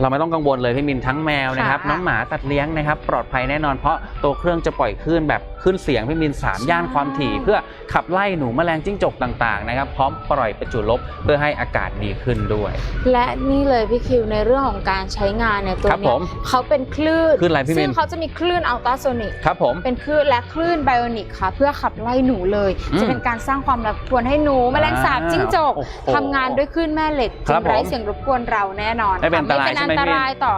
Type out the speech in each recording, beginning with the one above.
เราไม่ต้องกังวลเลยพี่มินทั้งแมวนะครับค่ะน้องหมาตัดเลี้ยงนะครับ ปลอดภัยแน่นอนเพราะตัวเครื่องจะปล่อยคลื่นแบบ คลื่นเสียงพี่มินสามใช่ย่านความถี่ เพื่อขับไล่หนูแมลงจิ้งจกต่างๆนะครับพร้อมปล่อยประจุลบเพื่อให้อากาศดีขึ้นด้วย และนี่เลยพี่คิวในเรื่องของการใช้งานเนี่ยตัวครับเนี้ผยมเขาเป็นคลื่นคลื่นอะไรพี่มินซึ่งเขาจะมีคลื่นอัลตราโซนิกครับผมเป็นคลื่นและคลื่นไบโอนิกค่ะ เพื่อขับไล่หนูเลยอืมจะเป็นการสร้างความรบกวนให้หนูแมลงสาบจิ้งจกโอ้โหทำงานด้วยคลื่นแม่เหล็กครัจึบงไร้ผมเสียงรบกวนเราแน่นอนไม่เป็นอันตรายค่ะไม่เป็นใช่อัไหมนตรายต่อ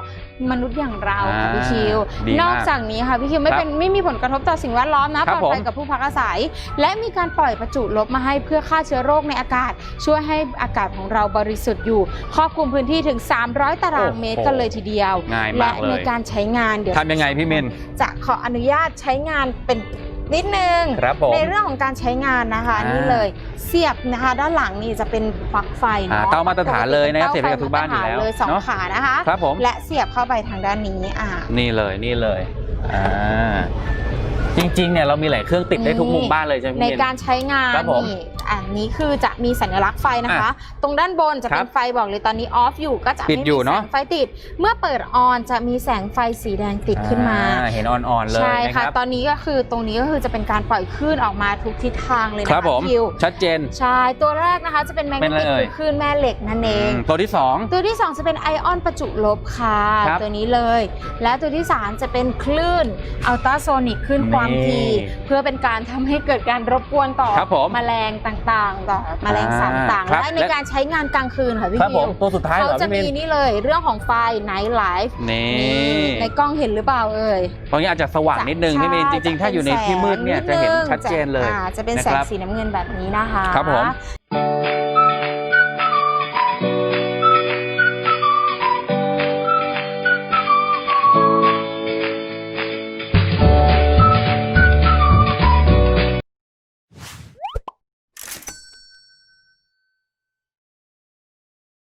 มนุษย์อย่างเราค่ะอ่าพี่คิว ดีมากนอกจากนี้ค่ะพี่คิวไม่ครับเป็นไม่มีผลกระทบต่อสิ่งแวดล้อมนะคปรัลบอดภัยผม กับผู้พักอาศัย และมีการปล่อยประจุลบมาให้เพื่อฆ่าเชื้อโรคในอากาศ ช่วยให้อากาศของเราบริสุทธิ์อยู่ ครอบคลุมพื้นที่ถึง 300 ตารางเมตรโอ้โหกันเลยทีเดียว ง่ายและมากเลในยการใช้งานเดี๋ยวทำยังไงพี่มินจะขออนุญาตใช้งานเป็น นิดนึงครับผมในเรื่องของการใช้งานนะคะอ่านี่นี่เลยเสียบนะคะด้านหลังนี่จะเป็นปลั๊กไฟอ่าเนาะเตามาตรฐานเลยนะครับปกติเสียบไปกับทุกบ้านอยู่แล้วเตไฟมตรฐเลยสองเนอะขานะคะครับผมและเสียบเข้าไปทางด้านนี้อ่านี่เลยนี่เลยอ่าจริงๆเนี่ยเรามีหลายเครื่องติดได้ทุกมุมบ้านเลยใช่ไหมในพี่มินการใช้งานครับผมนี่ อันนี้คือจะมีสัญลักษณ์ไฟนะคะ ตรงด้านบนจะเป็ครันบไฟบอกเลยตอนนี้ออฟอยู่ก็จะปิดไม่อยู่มีแสเนอะงไฟติด เมื่อเปิดออนจะมีแสงไฟสีแดงติดขึ้นมาอ่เห็นอ่อนๆเลยใช่นะคค่ะรับตอนนี้ก็คือตรงนี้ก็คือจะเป็นการปล่อยคลื่นออกมาทุกทิศทางเลยครันะบผคะมคิวชัดเจนใช่ตัวแรกนะคะจะเป็นแมกเป็นเนอะไรติกเอ่ยคือคลื่นแม่เหล็กนั่นเองอืมตัวที่สองตัวที่ 2 จะเป็นไอออนประจุลบค่ะครับตัวนี้เลย และตัวที่ 3 จะเป็นคลื่นอัลตราโซนิกคลื่นความถี่นี่เพื่อเป็นการทำให้เกิดการรบกวนต่อครับผมแมลงต่างๆต่อแมลงสาบต่างๆครับและในการใช้งานกลางคืนค่ะพี่ครับคิผวมตัวสุดท้ายเหเขารอจะพี่มีมินนี่เลยเรื่องของไฟไนท์ไลฟ์นี่ในกล้องเห็นหรือเปล่าเอ่ยตรงนี้อาจจะสว่างนิดนึงพี่มินจริงๆ ถ้าอยู่ในที่มืดเนี่ยจะเห็นชัดเจนเลยอ่าจะเป็นแสนะงครับสีน้ำเงินแบบนี้นะคะครับผม